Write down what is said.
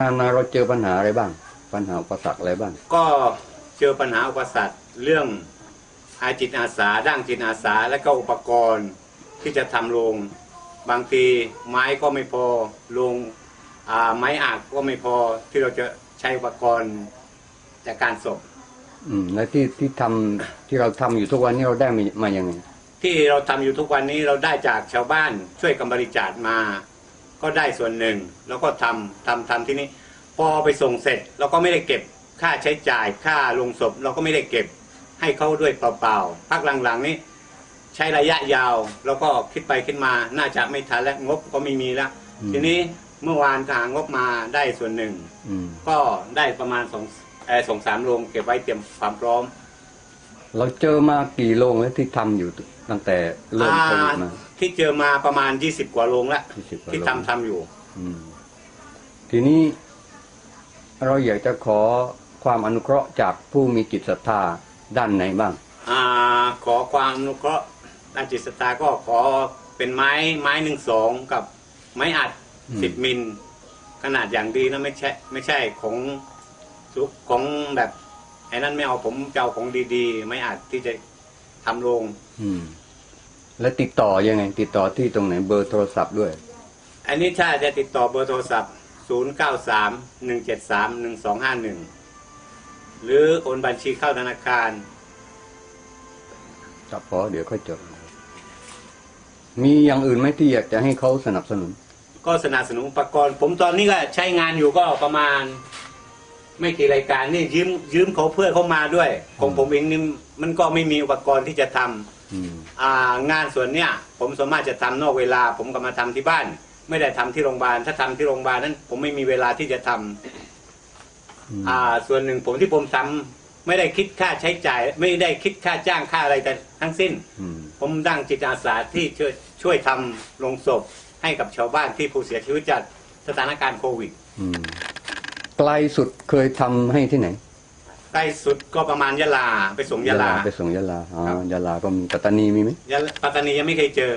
งานมาเราเจอปัญหาอะไรบ้าง ปัญหาอุปสรรคอะไรบ้าง ก็เจอปัญหาอุปสรรคเรื่องอาจิตอาสาด้านจิตอาสาและก็อุปกรณ์ที่จะทำโรงบางทีไม้ก็ไม่พอโรงอ่าไม้อักก็ไม่พอที่เราจะใช้อุปกรณ์จากการศพอืมและที่ที่ทำที่เราทำอยู่ทุกวันนี้เราได้มามายังไงที่เราทำอยู่ทุกวันนี้เราได้จากชาวบ้านช่วยกันบริจาคมา ก็ได้ส่วนหนึ่ง แล้วก็ทำทำทำที่นี้พอไปส่งเสร็จเราก็ไม่ได้เก็บค่าใช้จ่ายค่าลงศพ เราก็ไม่ได้เก็บให้เขาด้วยเปล่าๆพักหลังๆนี้ ใช้ระยะยาวแล้วก็คิดไปคิดมาน่าจะไม่ทันและงบก็ไม่มีแล้วอืมทีนี้เมื่อวานก็หางบมาได้ส่วนหนึ่งอืมก็ได้ประมาณสองเออสองสามโรงเก็บไว้เตรียมความพร้อม เราเจอมากี่โรงแล้วที่ทำอยู่ตั้งแต่เริ่มโควิดมา ที่เจอมาประมาณ20กว่าโรงแล้ว20กว่าที่โรง ทำทำอยู่ อืมทีนี้เราอยากจะขอความอนุเคราะห์จากผู้มีจิตศรัทธาด้านไหนบ้างอาขอความอนุเคราะห์ด้านจิตศรัทธาก็ขอเป็นไม้ไม้หนึ่งสองกับไม้อัดอืม สิบมิล ขนาดอย่างดีนะไม่ใช่ ไม่ใช่ของซุกของแบบไอ้นั่นไม่เอาผมจะเอาของดีๆ ไม้อัดที่จะทำโรง อืม และติดต่อยังไง ติดต่อที่ตรงไหนเบอร์โทรศัพท์ด้วย อันนี้ถ้าจะติดต่อเบอร์โทรศัพท์ 0 9 3 1 7 3 1 2 5 1 หรือโอนบัญชีเข้าธนาคารครับพอเดี๋ยวค่อยจด มีอย่างอื่นไหมที่อยากจะให้เขาสนับสนุน ก็สนับสนุนอุปกรณ์ ผมตอนนี้ก็ใช้งานอยู่ก็ประมาณ ไม่กี่รายการนี่ยืมยืมเขาเพื่อเขามาด้วย ของผมเองนี่มันก็ไม่มีอุปกรณ์ที่จะทำ อืมอ่างานส่วนเนี้ยผมสามารถจะทำนอกเวลา ผมก็มาทำที่บ้าน ไม่ได้ทำที่โรงพยาบาลถ้าทำที่โรงพยาบาลนั้น ผมไม่มีเวลาที่จะทำอืมอ่า ส่วนหนึ่งผมที่ผมทำไม่ได้คิดค่าใช้จ่าย ไม่ได้คิดค่าจ้างค่าอะไรแต่ทั้งสิ้นอืมผมดังจิตอาสาที่ช่วยช่วยทำโรงศพให้กับชาวบ้านที่ผู้เสียชีวิตจากสถานการณ์โควิดอืมไกลสุดเคยทำให้ที่ไหน ใกล้สุดก็ประมาณยะลาไปส่งยะลาไปส่งยะลาอ๋อครับยะลาก็มีปัตตานีมีไหมยะลาปัตตานียังไม่เคยเจอ